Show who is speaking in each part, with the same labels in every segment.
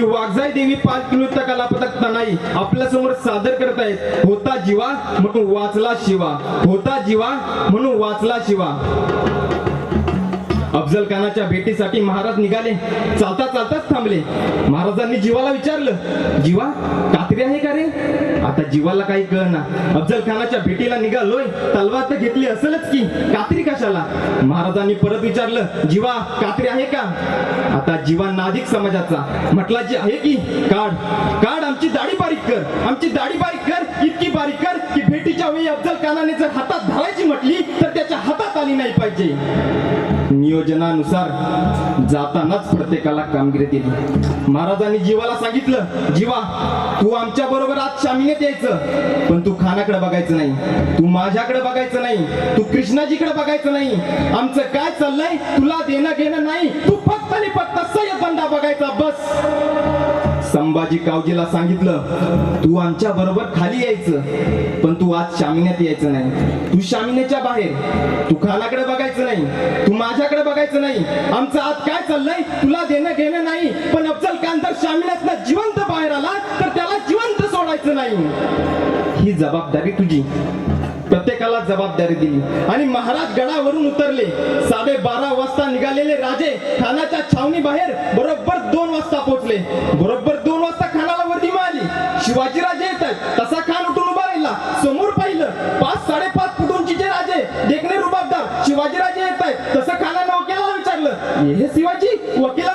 Speaker 1: श्री वाघजाई देवी पाच किलोचा कलापथक तनाई आपल्यासमोर सादर करतायत होता जीवा म्हणून वाचला शिवा. होता जीवा म्हणून वाचला शिवा. अफजल खानाच्या भेटीसाठी महाराज निघाले. चालता चालताच थांबले. महाराजांनी जीवाला विचारलं जीवा कात्री आहे का रे? आता जीवाला काही कळना अफजल खानाच्या भेटीला निघालोय तलवार तर घेतली असेलच की. कात्री कशाला? महाराजांनी परत विचारलं जीवा कात्री आहे का? आता जीवा नाधिक समाजाचा. म्हटला जी आहे की काढ काढ आमची दाढी बारीक कर. आमची दाढी बारीक कर इतकी बारीक कर की भेटीच्या वेळी अफजल खानाने जर हातात धरायची म्हटली तर त्याच्या हातात आली नाही पाहिजे. नियोजनानुसार जातानाच प्रत्येकाला कामगिरी दिली. महाराजांनी जीवाला सांगितलं जीवा तू आमच्या बरोबर आज शामिनेत यायचं पण तू खानाकडे बघायचं नाही तू माझ्याकडे बघायचं नाही तू कृष्णाजीकडे बघायचं नाही आमचं काय चाललंय तुला देणं घेणं नाही तू फक्त आणि फक्त सय्यद बंदा बघायचा बस. संभाजी कावजीला सांगितलं तू आमच्या बरोबर खाली यायचं पण तू आज शामिन्यात यायचं नाही. तू शामिनेच्या बाहेर. तू खानाकडे बघायचं नाही. तू माझ्याकडे बघायचं नाही. आमचं आज काय चाललंय तुला देणं घेणं नाही. पण अफजल खान जर शामिन्यातनं जिवंत बाहेर आला तर त्याला जिवंत सोडायचं नाही. ही जबाबदारी तुझी. प्रत्येकाला जबाबदारी दिली. आणि महाराज गडावरून उतरले. साडे बारा वाजता निघालेले राजे खानाच्या छावणी बाहेर बरोबर दोन वाजता पोहोचले. बरोबर दोन वाजता खानाला वर्दी मिळाली. शिवाजी राजे येतात तसा खान उठून उभा राहिला. समोर पाहिलं पाच साडेपाच फुटूंची जे राजे देखणे रुबाबदार शिवाजी राजे येत आहेत. तसं खानानं वकिलाला विचारलं हे शिवाजी वकिलानं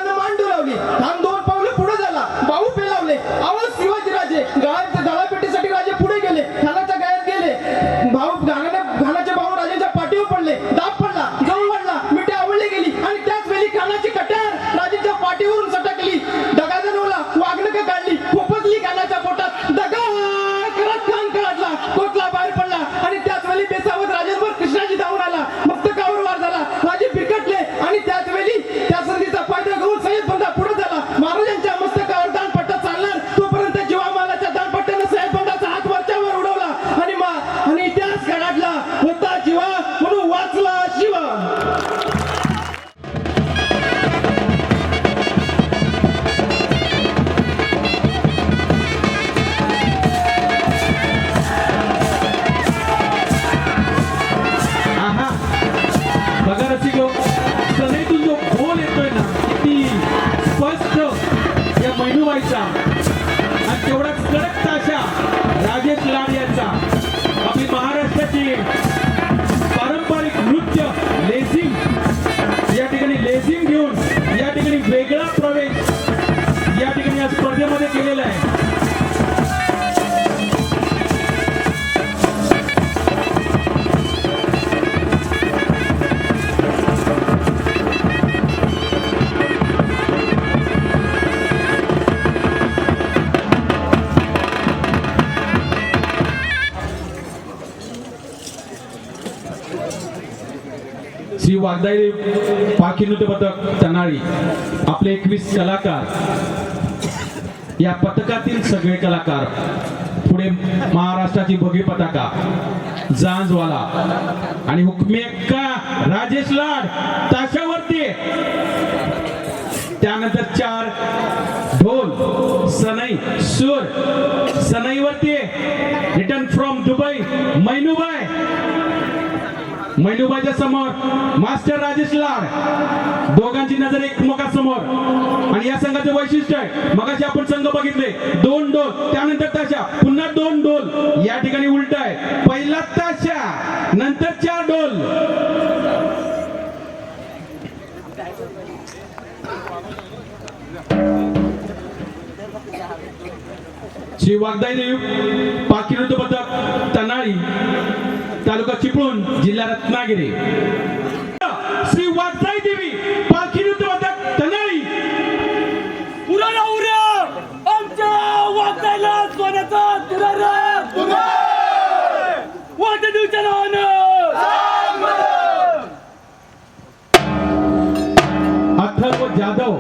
Speaker 2: वागदाई पाखी नृत्य पथक तनाळी आपले एकवीस कलाकार. या पथकातील सगळे कलाकार पुढे महाराष्ट्राची भगी पताका जांजवाला. आणि हुकमेक्का राजेश लाड ताशावरती. त्यानंतर चार ढोल सनई सूर सनईवरती. रिटर्न फ्रॉम दुबई मैनुबाई मैनुबाईच्या समोर मास्टर राजेश लाड. दोघांची नजर एकमेकासमोर. आणि या संघाचं वैशिष्ट्य आहे मगाशी आपण संघ बघितले दोन डोल त्यानंतर ताशा पुन्हा दोन डोल. या ठिकाणी उलट आहे पहिला ताशा नंतर चार डोल. श्री वागदाई देव पाकिरुद्ध पथक तनाळी तालुका चिपळूण जिल्हा रत्नागिरी. श्री वागदाई देवी पालखी नृत्य पथक तनाळी
Speaker 3: आमच्या सोन्याचा नावानं
Speaker 2: अथर्व जाधव.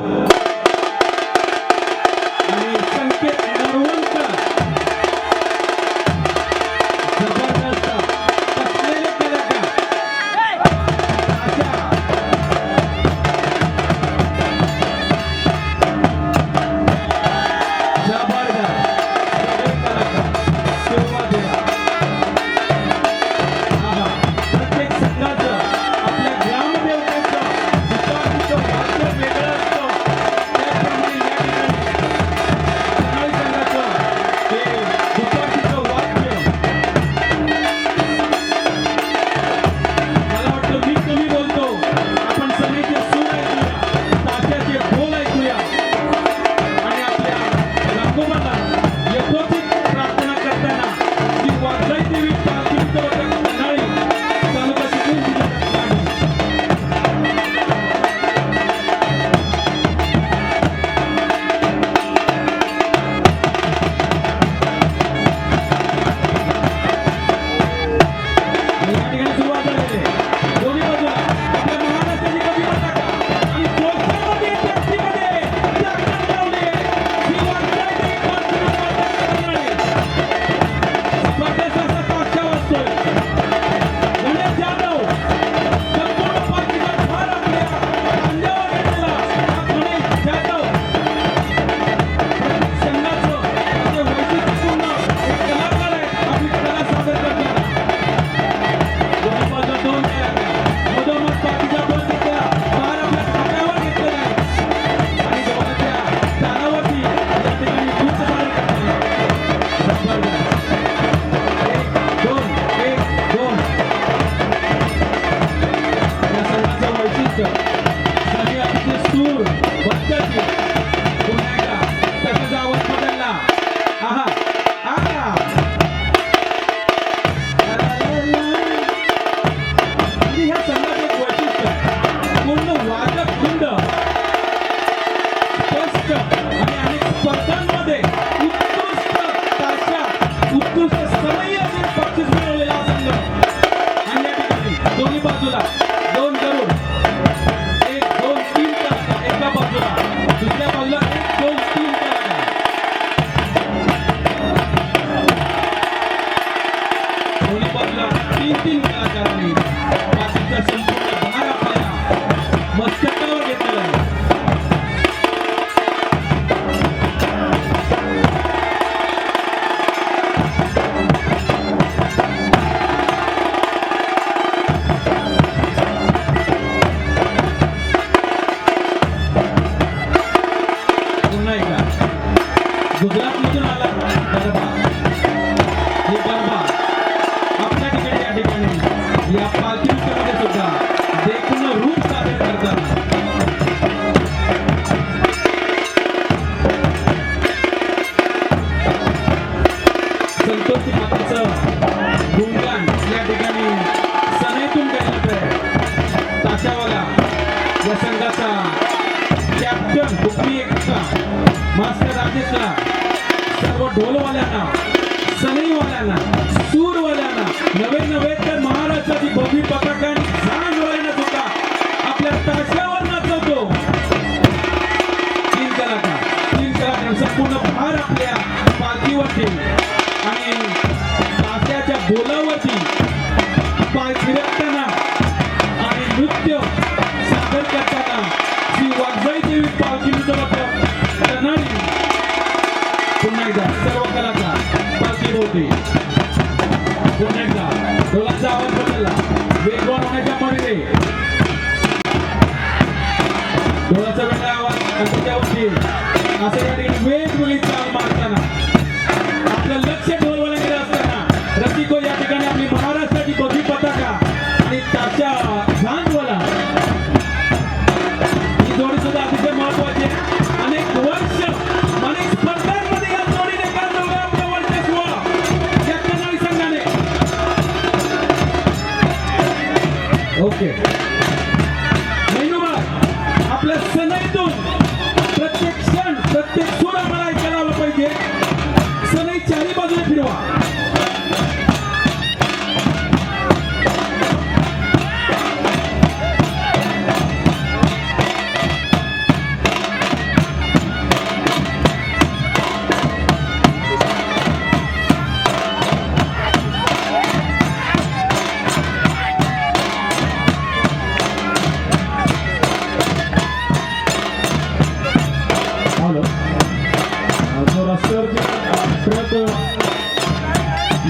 Speaker 2: संपूर्ण भार आपल्या
Speaker 4: पाठीवर ठेवू.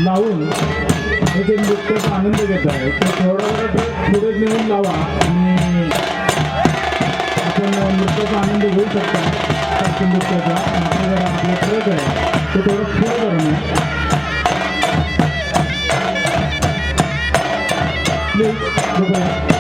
Speaker 4: लावून ते नृत्याचा आनंद घेत आहे तर थोडा वेळ पुढे नेऊन लावा आणि आपण नृत्याचा आनंद घेऊ शकता. नृत्याचा. आपला आहे. तो थोडं पुढे कृपया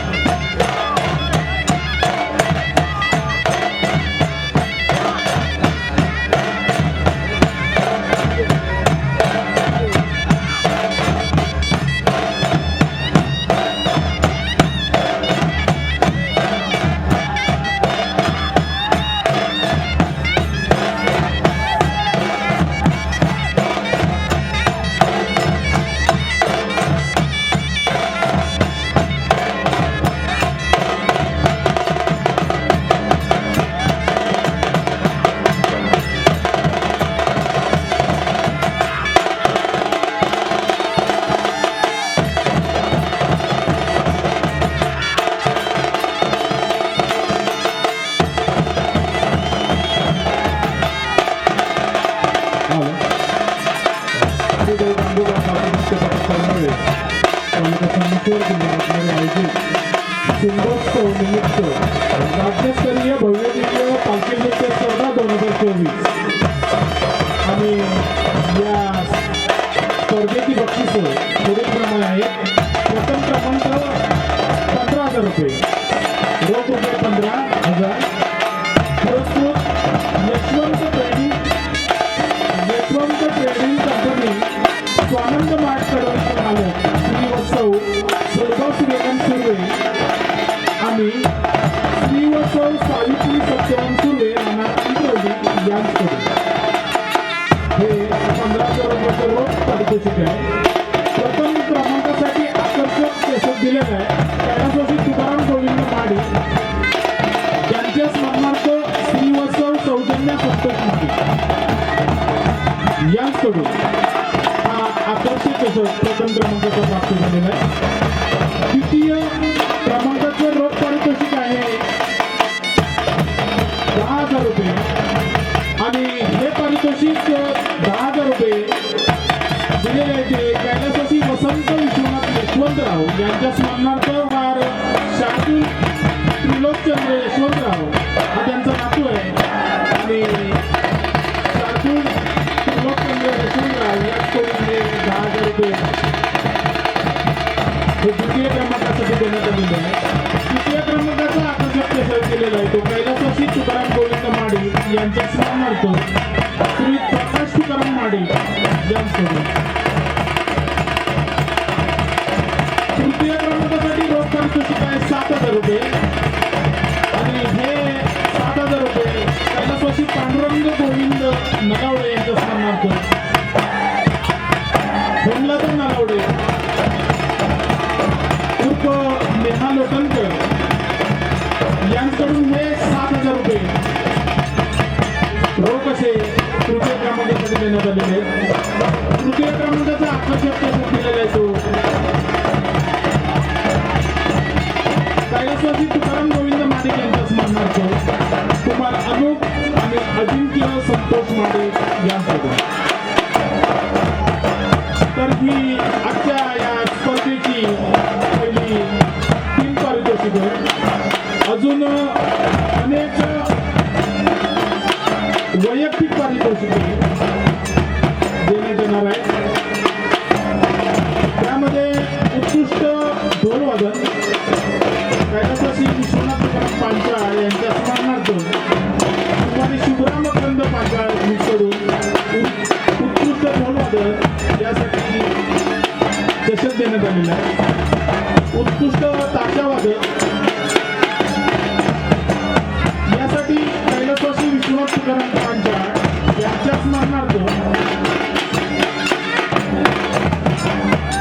Speaker 4: स्पर्धेची बक्षिसं पुढीलप्रमाणे आहेत प्रथम क्रमांक पंधरा हजार रुपये. रोख रुपये पंधरा हजार. पुरस्कृत यशवंत चुके आहे. प्रथम क्रमांकासाठी आकर्षक केसेस दिलेलं आहे. त्यासाठी तुकाराम गोविंद माडी. यांच्या स्मरणार्थ श्रीवत्सव सौजन्य पुस्तक यांकडून हा आकर्षक केसेस प्रथम क्रमांकाचा प्राप्त झालेला आहे. द्वितीय क्रमांकाचं रोख पारितोषिक आहे. दहा हजार रुपये. त्यांच्या स्मरणार्थ वार शार्दूल त्रिलोकचंद्र यशवंतराव हा त्यांचा नातू आहे. आणि शार्दूल त्रिलोकचंद्र यशवंतराव या स्टोरीमध्ये दहा हजार रुपये हे द्वितीय क्रमांकासाठी देण्यात आलेलं आहे. तृतीय क्रमांकाचा आकर्षक प्रसार केलेला आहे तो कैलासवासी तुकाराम गोविंद माडी यांच्या स्मरणार्थ श्री प्रकाश तुकाराम माडी यांसोबत सात संतोष माडिक यांच्याकडून तर ही आजच्या या स्पर्धेची पहिली तीन पारितोषिक. चषक आहे. उत्कृष्ट ताशावादक यासाठी कैलासवासी विश्वनाथ तुकाराम पांचाळ यांच्या स्मरणार्थ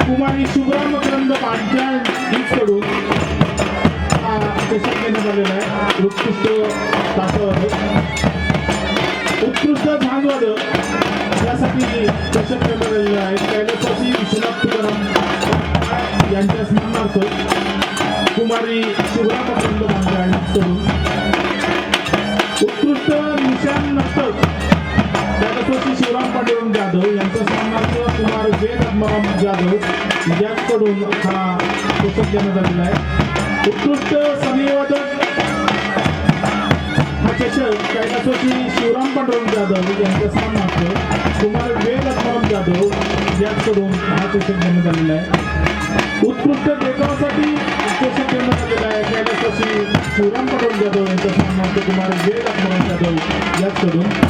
Speaker 4: कुमारी शुभ्रा मकरंद पांचाळ यांच्याकडून हा चषक देण्यात आलेला आहे. उत्कृष्ट ताशावादक उत्कृष्ट झांजवादक यासाठी चषक देण्यात आलेला आहे कैलासवासी विश्वनाथ तुकाराम यांच्या स्मरणार्थ कुमारी शुभ्रा मकरंद उत्कृष्ट निशान नर्तक कैलासवासी शिवराम पांडुरंग जाधव यांचा सन्मानार्थ कुमार वेद आत्माराम जाधव यांकडून हा पुस्तक देण्यात आलेला आहे. उत्कृष्ट संगीवादक हा चषक कैलासवासी शिवराम पांडुरंग जाधव यांच्या सन्मानार्थ कुमार वेद आत्माराम जाधव यांकडून हा चषक देण्यात आलेला आहे. उत्कृष्ट देखावासाठी चषक देण्यात आलेला आहे कैलासवासी शिवराम पांडुरंग जाधव यांचा सामना कुमार वेळ दाखवण्यात जाधव याच करून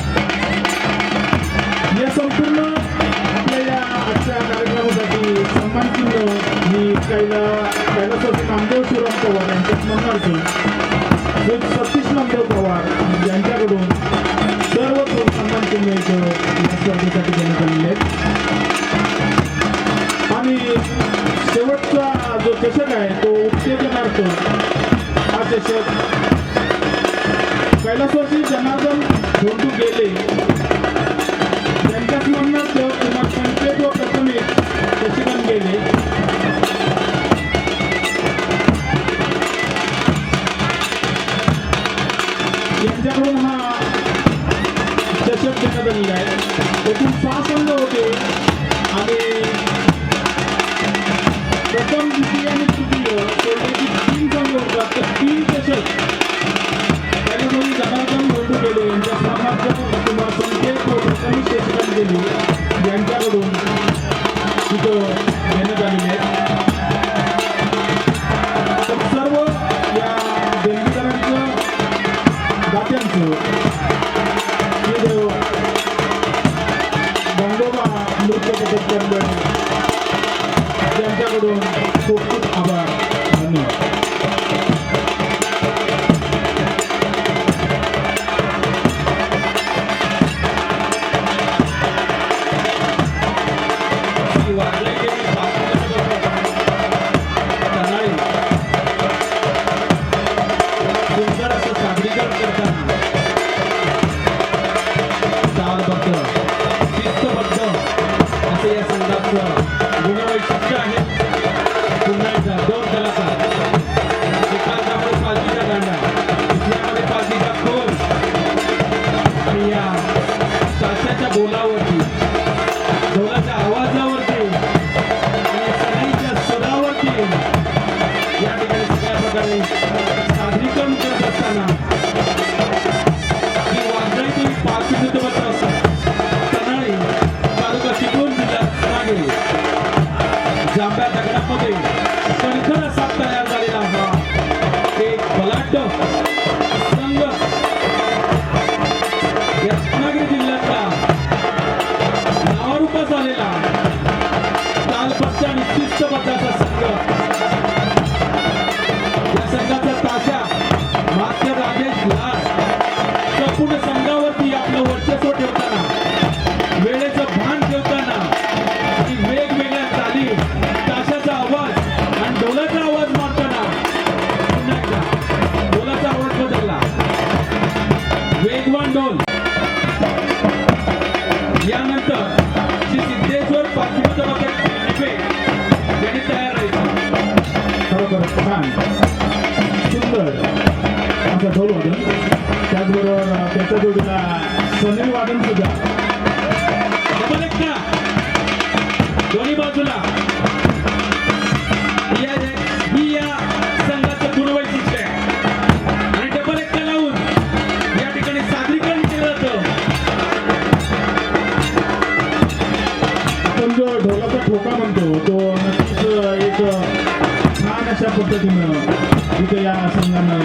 Speaker 4: परिषद कैलासवरती जनार्दन धोंडू गेले. यांच्या स्मरणार्थ कुमार संकेत व प्रथमे शशिकांत गेले. यांच्याकडून हा चषक देण्यात आलेला आहे. एकूण सहा संघ होते आणि प्रथम द्वितीय आणि तृतीय सोडण्याची तीन संघ होतात तर तीन चषक त्याच्यामध्ये जनार्दन धोंडू यांच्या स्मरणार्थ कुमार संकेत व प्रथम शशिकांत यांच्याकडून तिथं घेण्यात आलेली आहे
Speaker 2: छान. सुंदर. आमचा ढोल वादन त्याचबरोबर त्याच्या जोडीला सनई वादन सुद्धा.
Speaker 4: दोन्ही बाजूला.
Speaker 2: पद्धतीनं इथे या संघानं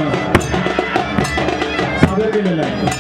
Speaker 2: सादर केलेलं आहे.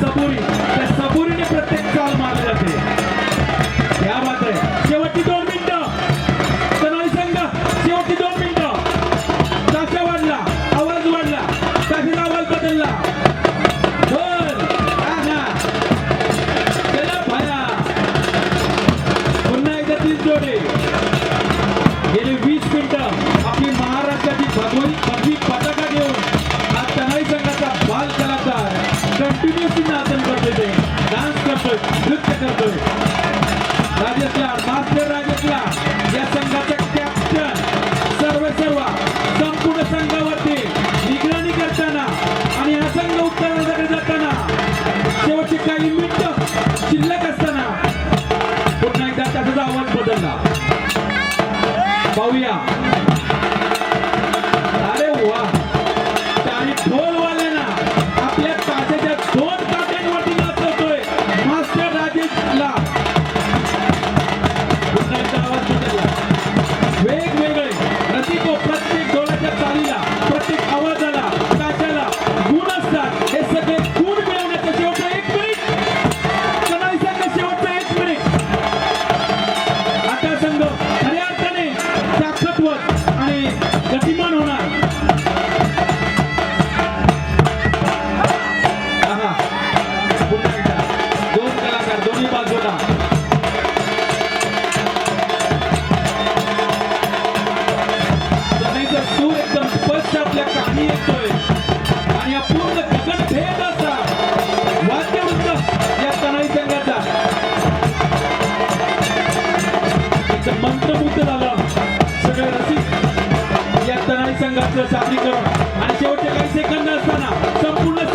Speaker 4: saburi. É saburi ne सादरीकरण आणि शेवटच्या काही सेकंद असताना
Speaker 2: संपूर्ण